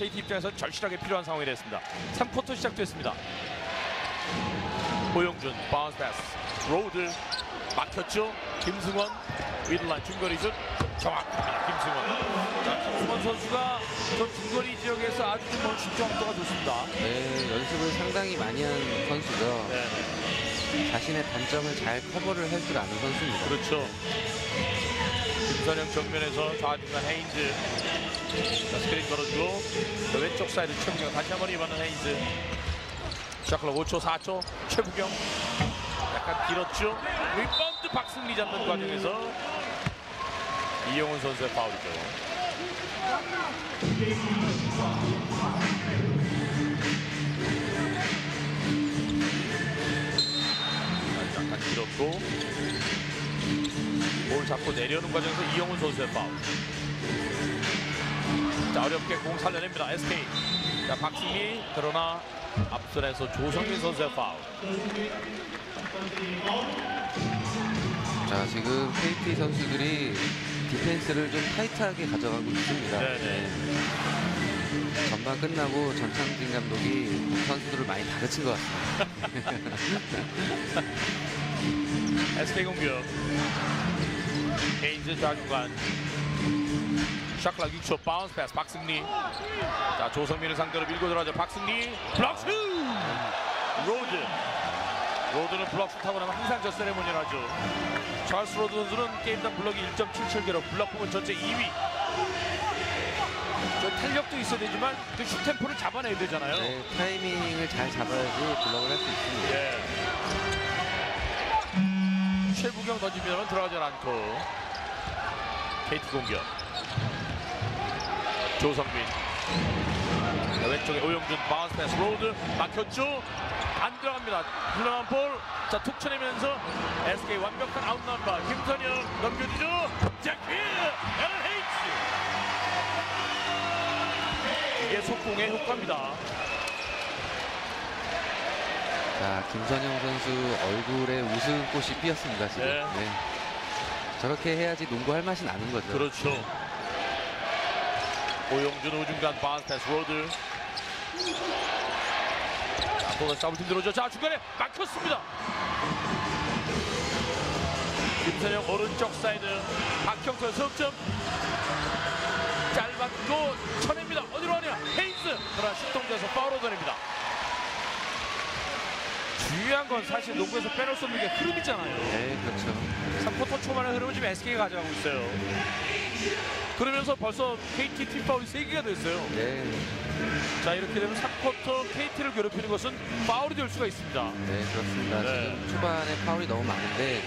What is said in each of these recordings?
KT 입장에서 절실하게 필요한 상황이 됐습니다. 3쿼터 시작됐습니다. 고영준 바운스 패스 로드 막혔죠. 김승원 미들라인 중거리 슛 정확합니다. 김승원. 자, 김승원 선수가 저 중거리 지역에서 아주 좀슛 정도가 좋습니다. 네, 연습을 상당히 많이 한 선수죠. 네, 자신의 단점을 잘 커버를 할 줄 아는 선수입니다. 그렇죠. 김선영 정면에서 좌중간 헤인즈 자, 스크린 걸어주고 자, 왼쪽 사이드 최부경. 다시 한번 이번은 헤인즈. 샤클락 5초 4초. 최부경. 약간 길었죠? 리바운드 박승리 잡는 과정에서 이영훈 선수의 파울이죠. 자, 약간 길었고 볼 잡고 내려오는 과정에서 이영훈 선수의 파울. 자 어렵게 공 살려냅니다. SK. 자 박승희 그러나 앞선에서 조성민 선수의 파울. 자, 지금 KT 선수들이 디펜스를 좀 타이트하게 가져가고 있습니다. 네네. 전반 끝나고 전창진 감독이 선수들을 많이 다그친 것 같습니다. SK 공격. 헤인즈 좌중간. 샤클락 6초 바운스 패스 박승리. 자 조성민을 상대로 밀고 들어가죠. 박승리 블락슛. 로드. 로드는 블럭슛 하고 나면 항상 저 세레모니를 하죠. 찰스 로드 선수는 게임당 블럭이 1.77개로 블럭 부분 전체 2위. 저 탄력도 있어야 되지만 그 슛 템포를 잡아내야 되잖아요. 네, 타이밍을 잘 잡아야지 블록을 할 수 있습니다. 예. 최부경 던지면 들어가지 않고 KT 공격 조성민 자, 왼쪽에 오영준 바운스 패스 로드 막혔죠 안 들어갑니다 흘러간 볼자툭 쳐내면서 SK 완벽한 아웃 넘버 김선영 넘겨주죠 에런 헤이츠 이게 속공의 효과입니다 자, 김선영 선수 얼굴에 웃음꽃이 피었습니다, 지금. 네. 네. 저렇게 해야지 농구할 맛이 나는 거죠. 그렇죠. 오영준 우중간 바운스 패스 로드. 자, 또다시 더블팀 들어오죠. 자, 중간에 막혔습니다. 김선영 오른쪽 사이드 박형철 석점 짧았고 쳐냅니다. 어디로 가냐? 헤인스. 그러나 슛동자에서 파울 얻어냅니다. 중요한 건 사실 농구에서 빼놓을 수 없는 게 흐름이잖아요. 네, 그렇죠. 3쿼터 초반의 흐름을 지금 SK가 가져가고 있어요. 그러면서 벌써 KT 팀 파울이 3개가 됐어요. 네, 자 이렇게 되면 3쿼터 KT를 괴롭히는 것은 파울이 될 수가 있습니다. 네, 그렇습니다. 네. 지금 초반에 파울이 너무 많은데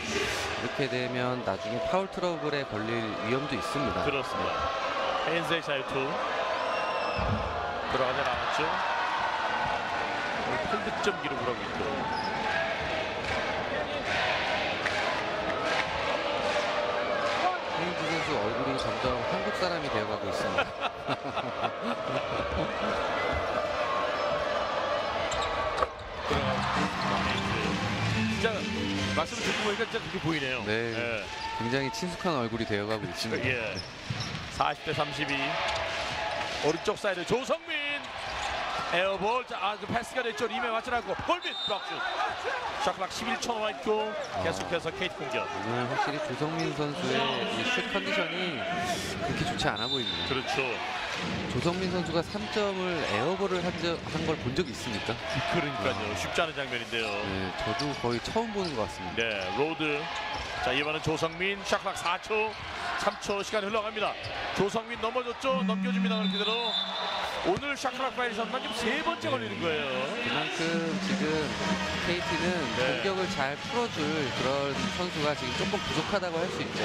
이렇게 되면 나중에 파울 트러블에 걸릴 위험도 있습니다. 그렇습니다. 헤인즈의 샤이트 들어가지 않았죠. 오늘 8득점 기록을 하고 있고 헤인즈 선수 얼굴이 점점 한국 사람이 되어가고 있습니다. 진짜 말씀을 듣고 보니까 진짜 그렇게 보이네요. 네. 예. 굉장히 친숙한 얼굴이 되어가고 있습니다. 예. 40대 32. 오른쪽 사이드 조성민. 에어볼. 자, 아, 그 패스가 됐죠. 림에 맞춰놨고. 골밑 블록슛. 샤클락 11초 남아있고 계속해서 KT 공격. 오늘 확실히 조성민 선수의 이슛 컨디션이 그렇게 좋지 않아 보입니다. 그렇죠. 조성민 선수가 3점을 에어볼을 한 걸 본 적이 있습니까? 그러니까요. 쉽지 않은 장면인데요. 네, 저도 거의 처음 보는 것 같습니다. 네, 로드. 자, 이번엔 조성민. 샤클락 4초. 3초 시간이 흘러갑니다. 조성민 넘어졌죠. 넘겨줍니다. 그렇게대로. 오늘 샤클락 바이션만 지금 세 번째 걸리는 거예요. 그만큼 지금 KT는 네. 공격을 잘 풀어줄 그런 선수가 지금 조금 부족하다고 할 수 있죠.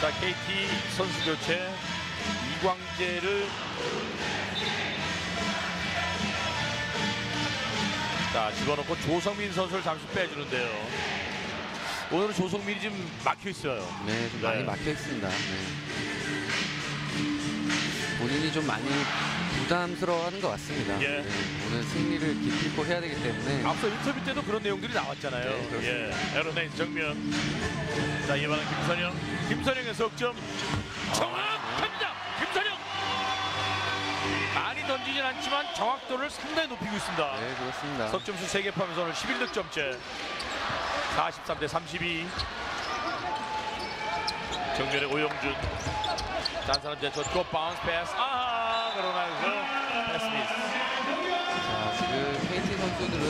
자, KT 선수 교체 이광재를 자 집어넣고 조성민 선수를 잠시 빼주는데요. 오늘 은 조성민이 지금 막혀 있어요. 네, 좀 네. 많이 막혀 있습니다. 네. 본인이 좀 많이 부담스러워하는 것 같습니다. 예. 네, 오늘 승리를 기필코 해야 되기 때문에 앞서 인터뷰 때도 그런 내용들이 나왔잖아요. 네, 그렇습니다. 예, 에로네이스 정면. 자, 이번엔 김선영. 김선영의 석점. 정확합니다. 김선영. 많이 던지진 않지만 정확도를 상당히 높이고 있습니다. 네, 그렇습니다. 석점수 3개 포함해서 오늘 11득점째. 43 대 32. 정면에 오영준. 자, 한 사람 저쪽 바운스 패스. 아하! 그러나 여기서 패스 미스. 자, 지금 KT 선수들은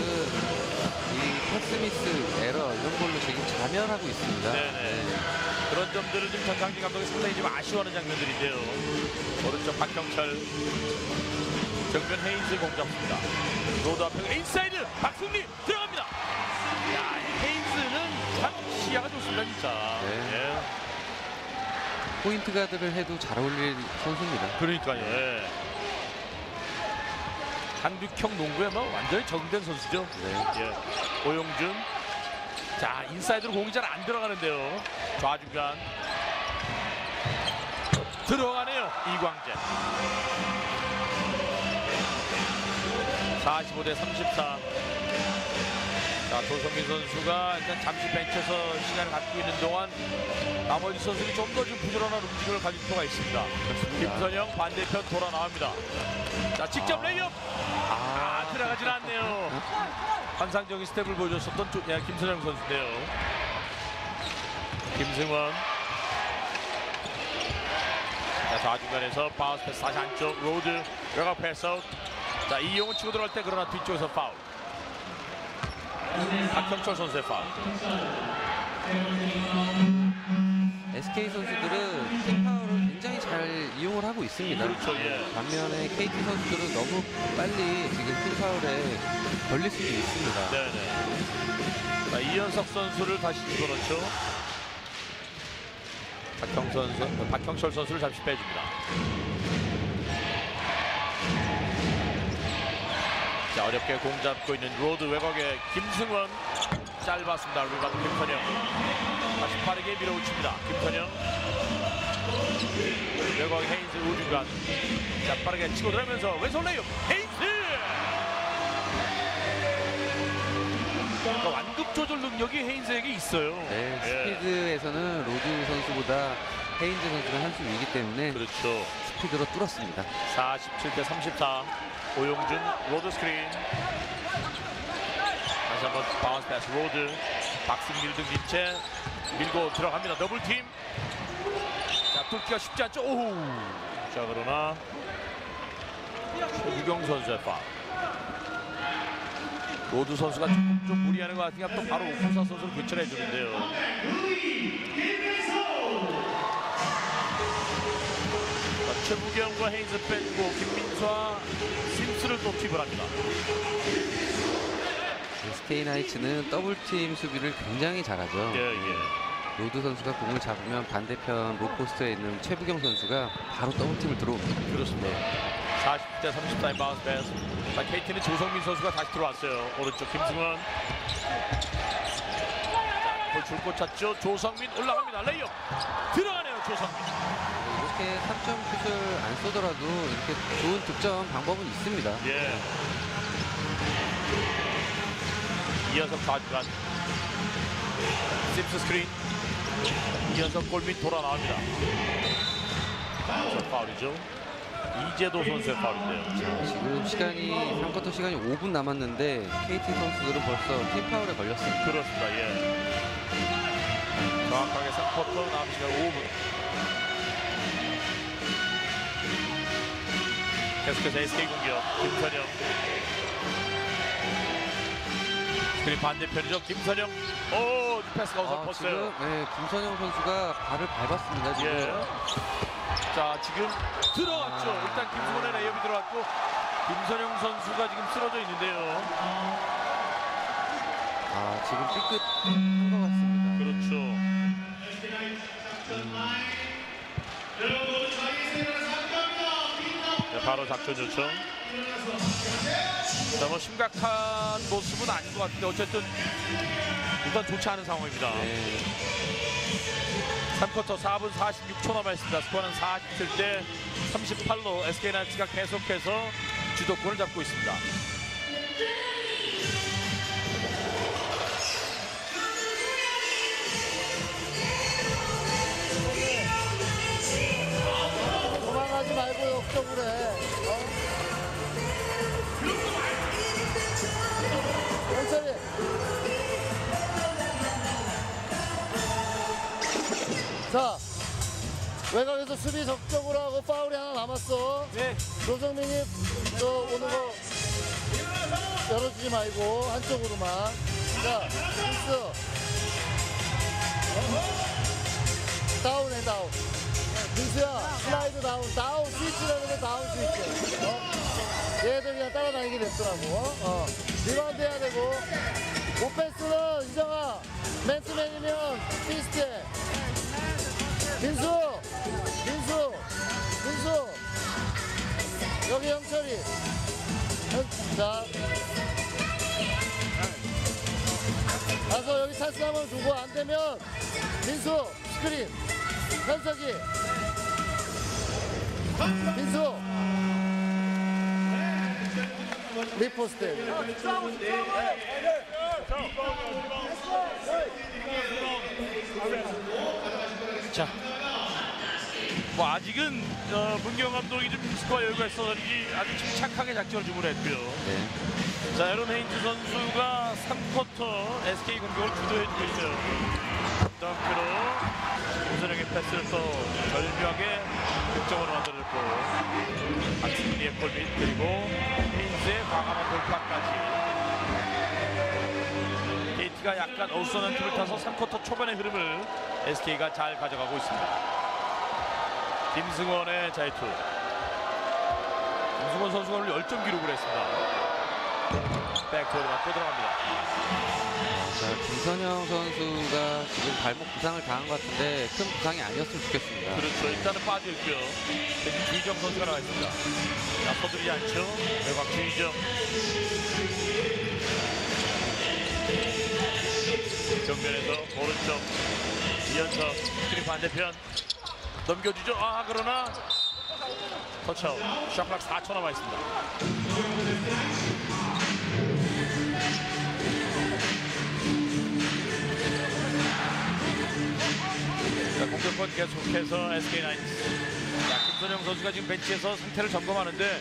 이 패스미스 에러 이런 걸로 지금 자멸하고 있습니다. 네네. 그런 점들을 좀 전상진 감독이 상당히 좀 아쉬워하는 장면들인데요. 오른쪽 박경철 정면 헤인즈 공 잡습니다. 로드 앞에 인사이드 박승리 들어갑니다. 야, 시야가 좋습니다 진짜. 네. 예. 포인트 가드를 해도 잘 어울릴 선수입니다. 그러니까요. 예. 한국형 농구에 뭐 완전히 적응된 선수죠. 네. 예. 오용준. 자, 인사이드로 공이 잘 안 들어가는데요. 좌중간. 들어가네요. 이광재. 45 대 34. 자, 조성민 선수가 일단 잠시 벤치에서 시간을 갖고 있는 동안 나머지 선수들이 좀 더 좀 부지런한 움직임을 가질 필요가 있습니다. 김선영 반대편 돌아 나옵니다. 자, 직접 레이업. 아, 들어가질 않네요. 환상적인 스텝을 보여줬었던 조- 야, 김선영 선수인데요. 김승원. 자, 좌중간에서 바운스 패스 다시 안쪽 로드 외곽 패스 아웃. 자, 이용은 치고 들어갈 때 그러나 뒤쪽에서 파울. 박형철 선수의 파울. SK 선수들은 팀 파워를 굉장히 잘 이용을 하고 있습니다. 그렇죠, 예. 반면에 KT 선수들은 너무 빨리 지금 팀 파울에 걸릴 수도 있습니다. 네네. 자, 이현석 선수를 다시 집어넣죠. 박형 선수, 박형철 선수를 잠시 빼줍니다. 자, 어렵게 공 잡고 있는 로드 외곽의 김승원 짧았습니다. 리바드 김선영. 다시 빠르게 밀어붙입니다. 김선영. 외곽 헤인즈 우중간. 자, 빠르게 치고 들어가면서 왼손 레이업 헤인즈! 그러니까 완급 조절 능력이 헤인즈에게 있어요. 네, 예. 스피드에서는 로드 선수보다 헤인즈 선수가 한수 위기 때문에 그렇죠. 스피드로 뚫었습니다. 47대 34. 오용준 로드 스크린. 다시 한번 바운스 패스 로드. 박승길 등진 채 밀고 들어갑니다. 더블팀. 자, 뚫기가 쉽지 않죠. 오우. 자, 그러나 최유경 선수의 파. 로드 선수가 조금 좀 무리하는 것 같으니까 또 바로 오프사 선수를 교체해 주는데요. 자, 최부경과 헤인즈 빼고 김민수와 또 투입을 합니다. SK 나이츠는 더블팀 수비를 굉장히 잘하죠. 예, 예. 로드 선수가 공을 잡으면 반대편 로포스트에 있는 최부경 선수가 바로 더블팀을 들어옵니다. 그렇습니다. 40대 34의 바운스 패스. 자, KT는 조성민 선수가 다시 들어왔어요. 오른쪽 김승원. 자, 볼 줄곧 찾죠. 조성민 올라갑니다. 레이업. 들어가네요, 조성민. 이렇게 3점 슛을 안 쏘더라도 이렇게 좋은 득점 방법은 있습니다. 예. 이현석 좌중간. 심스 스크린. 이현석 골밑 돌아 나옵니다. 저 파울이죠. 이재도 선수의 파울인데요. 지금 시간이 3쿼터 시간이 5분 남았는데 KT 선수들은 벌써 팀 파울에 걸렸습니다. 그렇습니다. 예. 정확하게 3쿼터 남은 시간 5분. 계속해서 SK 공격 김선영. 스크린 반대편이죠. 김선영. 오, 패스가 우선 아. 지금 네, 김선영 선수가 발을 밟았습니다. 지금. 예. 자, 지금 들어갔죠. 아. 일단 김승원의 레이업이 들어갔고 김선영 선수가 지금 쓰러져 있는데요. 아, 지금 삐끗 한 것 같습니다. 그렇죠. 네, 바로 작전 요청. 자, 뭐 심각한 모습은 아닌 것 같은데 어쨌든 일단 좋지 않은 상황입니다. 네. 3쿼터 4분 46초 남아있습니다. 스코어는 47대 38로 SK나이츠가 계속해서 주도권을 잡고 있습니다. 말고 역적으로 해. 어? 천천히. 자, 외곽에서 수비 적적으로 하고 파울이 하나 남았어. 네. 조성민이 저 오는 거 열어주지 말고 한쪽으로만. 자, 민스. 다운해 다운. 민수야 슬라이드 다운 다운 스위치라는 거 다운 스위치. 어? 얘들 그냥 따라다니게 됐더라고. 어. 리바운드 해야 되고. 오펜스는 이정아 맨투맨이면 피스트해 민수 민수 민수. 여기 영철이. 현- 자. 가서 여기 찬스 한번 주고 안 되면 민수 스크린. 현석이 민수 리포스트 자, 뭐 아직은 어, 문경 감독이 좀 스코어 여유가 있어서인지 아주 침착하게 작전을 주문했고요. 네. 자, 에런 헤인즈 선수가 3쿼터 SK 공격을 주도해주고 있어요. 덩크로 우선영의 패스를 또 절묘하게 득점으로 만들었고 박승리의 골밑 그리고 헤인즈의 과감한 돌파까지 KT가 약간 어수선한 틈을 타서 3쿼터 초반의 흐름을 SK가 잘 가져가고 있습니다. 김승원의 자유투 김승원 선수가 오늘 10점 기록을 했습니다. 백보드 맞고 들어갑니다. 자, 김선영 선수가 지금 발목 부상을 당한 것 같은데 큰 부상이 아니었으면 좋겠습니다. 그렇죠. 일단은. 대신 주희정 선수가 나와 있습니다. 자, 서두르지 않죠. 외곽 주희정. 정면에서 오른쪽 이현석 스크린 반대편 넘겨주죠. 아 그러나 터치아웃. 샷클락 4초 남아 있습니다. 계속해서 SK 나인츠. 자, 김선영 선수가 지금 벤치에서 상태를 점검하는데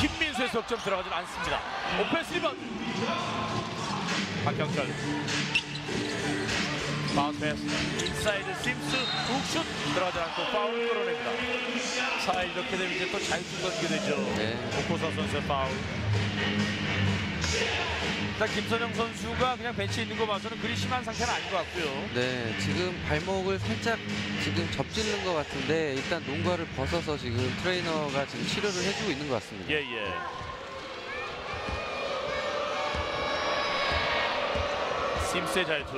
김민수의 석점 들어가진 않습니다. 오펜스 리바운드. 박경철. 바운스 패스. 인사이드 심스 훅슛 들어가지 않고 파울을 끌어냅니다. 자, 이렇게 되면 이제 또 자유투 던지게 되죠. 네. 오코사 선수의 파울. 일단 김선영 선수가 그냥 벤치에 있는 거 봐서는 그리 심한 상태는 아닌 것 같고요. 네, 지금 발목을 살짝 지금 접질른 것 같은데 일단 농구화를 벗어서 지금 트레이너가 지금 치료를 해주고 있는 것 같습니다. 예, 예. 심스의 자유투.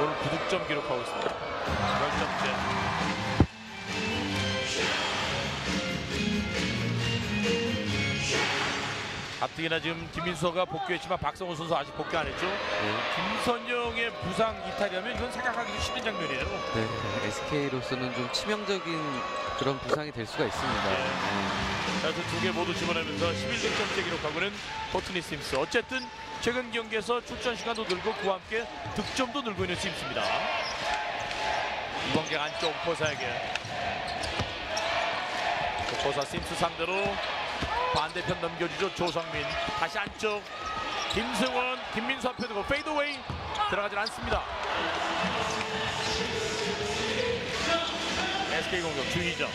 오늘 9득점 기록하고 있습니다. 10점째. 가뜩이나 지금 김민수가 복귀했지만 박성호 선수 아직 복귀 안 했죠. 네, 김선영의 부상 이탈이라면 이건 생각하기도 싫은 장면이에요. 네, SK로서는 좀 치명적인 그런 부상이 될 수가 있습니다. 네. 네. 자유투 두개 모두 집어내면서 11득점째 기록하고는 포트니 심스. 어쨌든 최근 경기에서 출전 시간도 늘고 그와 함께 득점도 늘고 있는 심스입니다. 이번 경 안쪽 코사에게 코사 심스 상대로 반대편 넘겨주죠 조성민. 다시 안쪽. 김승원 김민수 앞에 두고 페이드웨이 들어가질 않습니다. SK 공격 주희정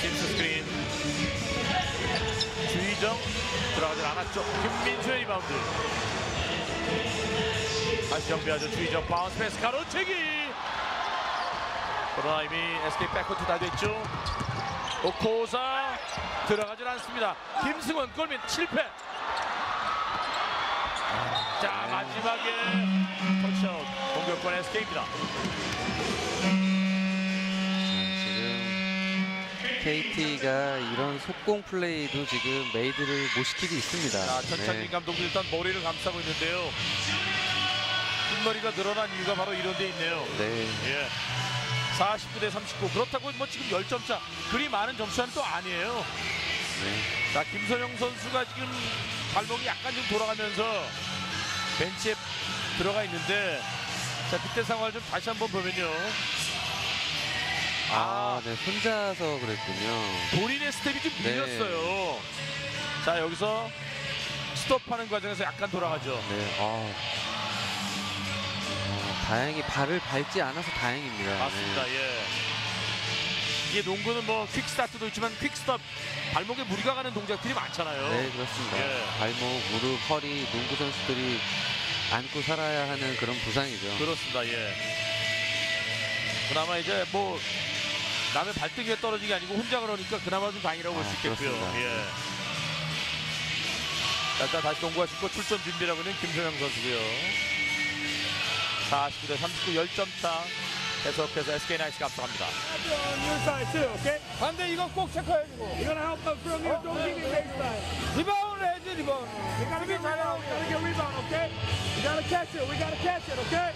심스 스크린. 주희정 들어가질 않았죠. 김민수의 리바운드. 다시 정비하죠. 주희정. 바운스 패스 가로채기 그러나 이미 SK 백코트 다 됐죠 오코사 들어가질 않습니다 김승원 골밑 실패 자 마지막에 터치아웃 공격권 SK입니다 KT가 이런 속공 플레이도 지금 메이드를 못 시키고 있습니다. 자, 전창진 네. 감독도 일단 머리를 감싸고 있는데요. 흰머리가 늘어난 이유가 바로 이런 데 있네요. 네. 예. 49 대 39. 그렇다고 뭐 지금 10점 차. 그리 많은 점수는 또 아니에요. 네. 자, 김선영 선수가 지금 발목이 약간 좀 돌아가면서 벤치에 들어가 있는데 자, 그때 상황을 좀 다시 한번 보면요. 아, 네. 혼자서 그랬군요. 본인의 스텝이 좀 네. 밀렸어요. 자, 여기서 스톱하는 과정에서 약간 돌아가죠. 네. 아. 어, 다행히 발을 밟지 않아서 다행입니다. 맞습니다. 네. 예. 이게 농구는 뭐 퀵스타트도 있지만 퀵스톱 발목에 무리가 가는 동작들이 많잖아요. 네, 그렇습니다. 예. 발목, 무릎, 허리, 농구 선수들이 안고 살아야 하는 그런 부상이죠. 그렇습니다. 예. 그나마 이제 뭐 남의 발등에 떨어진 게 아니고 혼자 그러니까 그나마 좀 다행이라고 볼수 아, 있겠고요. 그렇습니다. 예. 자, 일단 다시 농구하실 거 출전 준비라고 있는 김소영 선수고요. 49대 39 10점 차. 계속해서 SK 나이스가 앞서갑니다. 반대 이거 꼭 체크해주고. You're gonna help them from here. Don't give me baseline. 리바운드 해야지 리바운드. We gotta get rebound. We gotta get rebound, okay? We gotta catch it. We gotta catch it, okay?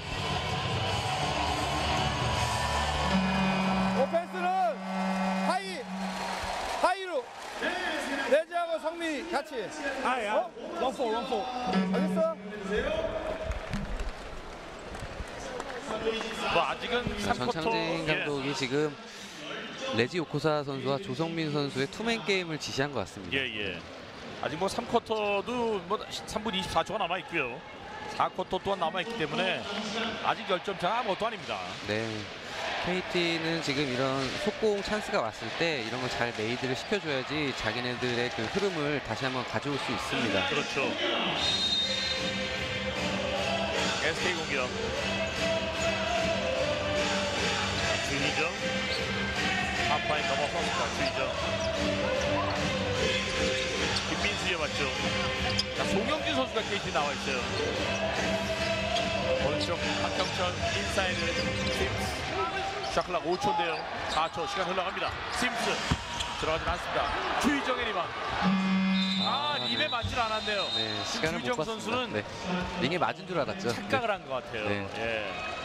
오펜스는 하이 하이로 레지하고 성민이 같이. 어? 원포 원포. 알겠어? 뭐 아직은 3쿼터 전창진 감독이 지금 레지 오코사 선수와 조성민 선수의 투맨 게임을 지시한 것 같습니다. 예, 예. 아직 뭐 3쿼터도 뭐 3분 24초가 남아 있고요. 4쿼터 또한 남아 있기 때문에 아직 10점 차가 아무것도 아닙니다. 네. KT는 지금 이런 속공 찬스가 왔을 때 이런 걸 잘 메이드를 시켜줘야지 자기네들의 그 흐름을 다시 한번 가져올 수 있습니다. 그렇죠. SK 공격. 주희정. 한파인 넘어섰습니다. 주희정. 김민수에 맞죠. 자, 송영진 선수가 게이트 나와 있어요. 오른쪽 박형철 인사이드 심스. 샤클락 5초인데요. 4초 시간 흘러갑니다. 심스 들어가진 않습니다. 주희정의 리바운드. 아, 아, 입에 네. 맞질 않았네요. 네, 시간을 못 주희정 봤습니다. 선수는 네. 링에 맞은 줄 알았죠. 착각을 한것 같아요. 네. 예.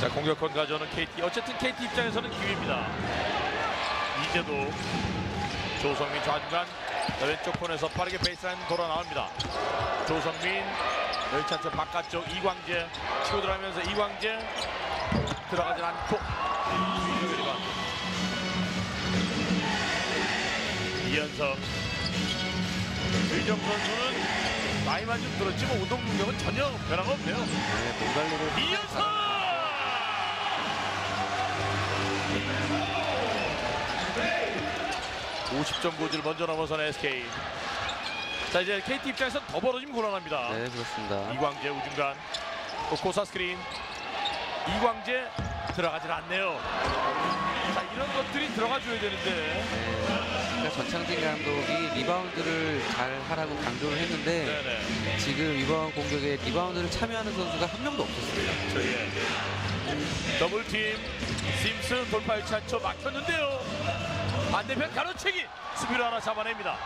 자 공격권 가져오는 KT. 어쨌든 KT 입장에서는 기회입니다. 이제도 조성민 좌중간 자, 왼쪽 코너에서 빠르게 베이스라인 돌아 나옵니다. 조성민 열차차 바깥쪽 이광재 치고 들어가면서 이광재 들어가진 않고. 이현석 유정 선수는 나이만 좀 들었지만 운동 능력은 전혀 변화가 없네요. 네, 이현석! 50점 고지를 먼저 넘어선 SK. 자 이제 KT 입장에서 더 벌어지면 곤란합니다. 네, 그렇습니다. 이광재 우중간 또 고사 스크린 이광재 들어가질 않네요. 자 이런 것들이 들어가줘야 되는데 네. 그러니까 전창진 감독이 리바운드를 잘 하라고 강조를 했는데 네네. 지금 이번 공격에 리바운드를 참여하는 선수가 한 명도 없었습니다. 저희의 더블팀 심슨 돌파 유치 한초 막혔는데요 반대편 가로채기. 수비로 하나 잡아냅니다.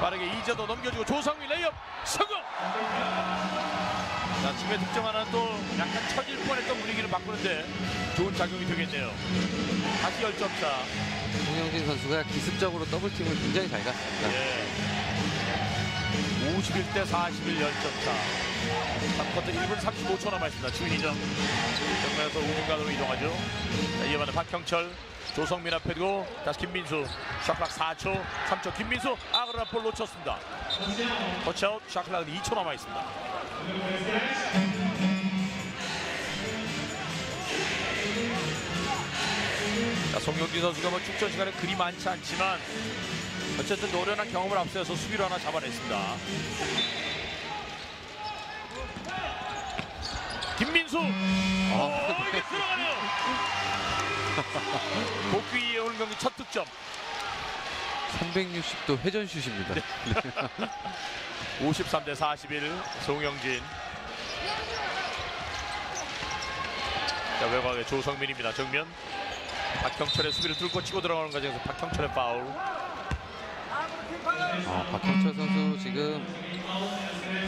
빠르게 이재도 넘겨주고 조성민 레이업. 성공! 자 팀의 득점 하나 또 약간 처질 뻔했던 분위기를 바꾸는데 좋은 작용이 되겠네요. 다시 10점 차. 송영진 선수가 기습적으로 더블팀을 굉장히 잘 갔습니다. 예. 51대 41 10점 차. 3쿼터 1분 35초 남아있습니다. 주인이정. 정면에서 우중간으로 이동하죠. 자, 반해 박형철 조성민 앞에 두고 다시 김민수 샤클락 4초 3초 김민수 아그라 볼 놓쳤습니다 터치아웃 샤클락은 2초 남아있습니다 자, 송영진 선수가 뭐 축전 시간에 그리 많지 않지만 어쨌든 노련한 경험을 앞세워서 수비로 하나 잡아냈습니다. 김민수. 어, 이게 들어가네요. 복귀 이에 오늘 경기 첫 득점. 360도 회전슛입니다. 53대 41 송영진. 자 외곽에 조성민입니다. 정면 박형철의 수비를 뚫고 치고 들어가는 과정에서 박형철의 파울. 어, 박형철 선수 지금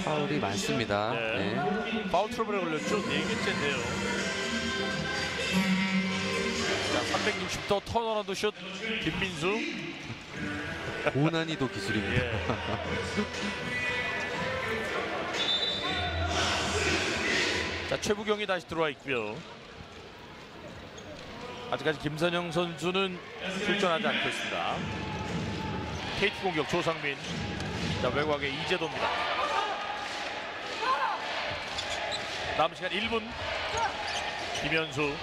파울이 많습니다. 네. 네. 파울 트러블에 걸렸죠. 네 개째인데요. 자 360도 턴어라운드 슛 김민수. 고난이도 기술입니다. 예. 자 최부경이 다시 들어와 있고요. 아직까지 김선영 선수는 출전하지 않고 있습니다. KT 공격 조상민. 자 외곽에 이재도입니다. 남은 시간 1분. 김현수.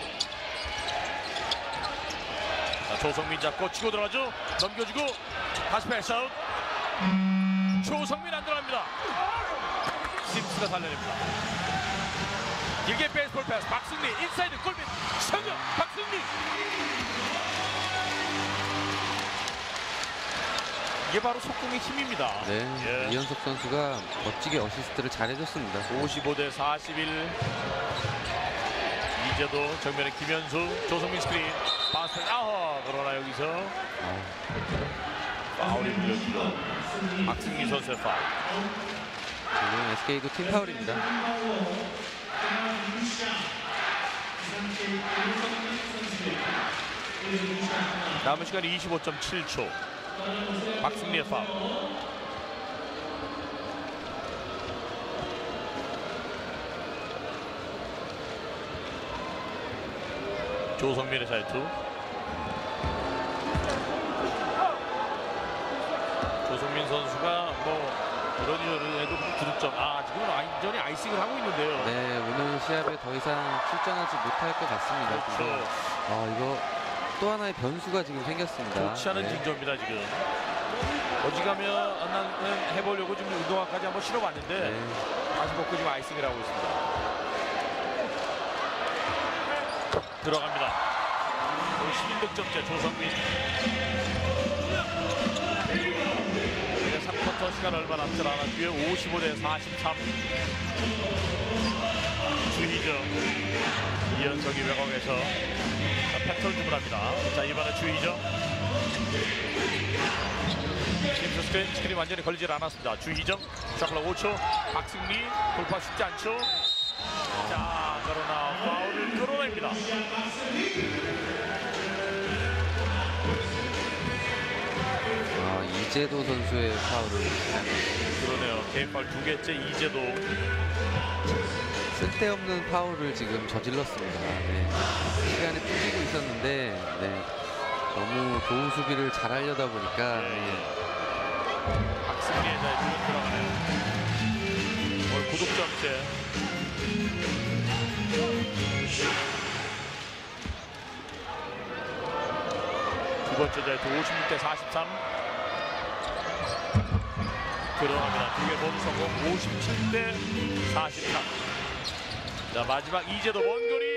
자, 조성민 잡고 치고 들어가죠. 넘겨주고 다시 패스아웃. 조성민 안 들어갑니다. 심스가 살려냅니다. 길게 베이스볼 패스 박승리 인사이드 골밑 성공 박승리 이게 바로 속공의 힘입니다. 네. 예. 이현석 선수가 멋지게 어시스트를 잘해줬습니다. 55대 41 이제도 정면에 김현수 조성민 스크린 아허 그러나 여기서. 어, 파울이 불렸죠 박승리 선수의 파울. 지금 SK도 팀 파울입니다. 남은 시간 25.7초. 박승리의 파울. 조성민의 자유투 조성민 선수가 뭐 이런저런 해도 두 득점 아 지금 완전히 아이싱을 하고 있는데요 네, 오늘 시합에 더 이상 출전하지 못할 것 같습니다. 근데, 그렇죠 어, 이거 또 하나의 변수가 지금 생겼습니다. 좋지 않은 네. 징조입니다 지금 어지가면 나는 해보려고 지금 운동화까지 한번 신어봤는데 네. 다시 벗고 지금 아이싱을 하고 있습니다 들어갑니다 오늘 11득점째 조성민 3쿼터 시간 얼마 남지 않았고요. 55대 43 주희정 이현석이 외곽에서 패턴 주문합니다. 자 이번에 주희정 심스 스크린, 스크린 완전히 걸리질 않았습니다. 주희정, 샤클락 5초, 박승리, 돌파 쉽지 않죠. 자, 그러나 파울을 끌어냅니다. 이재도 선수의 파울을 그러네요. 개인 파울 두 개째 이제도 쓸데없는 파울을 지금 저질렀습니다. 네. 시간이 풀리고 있었는데 네. 너무 좋은 수비를 잘 하려다 보니까 예, 네. 예. 박승리의 자유투는 들어가네요. 오늘 9득점째. 두 번째 자유투 56대 43. 들어갑니다. 두개 모두 성공 57대 43. 자 마지막 이제도 먼 거리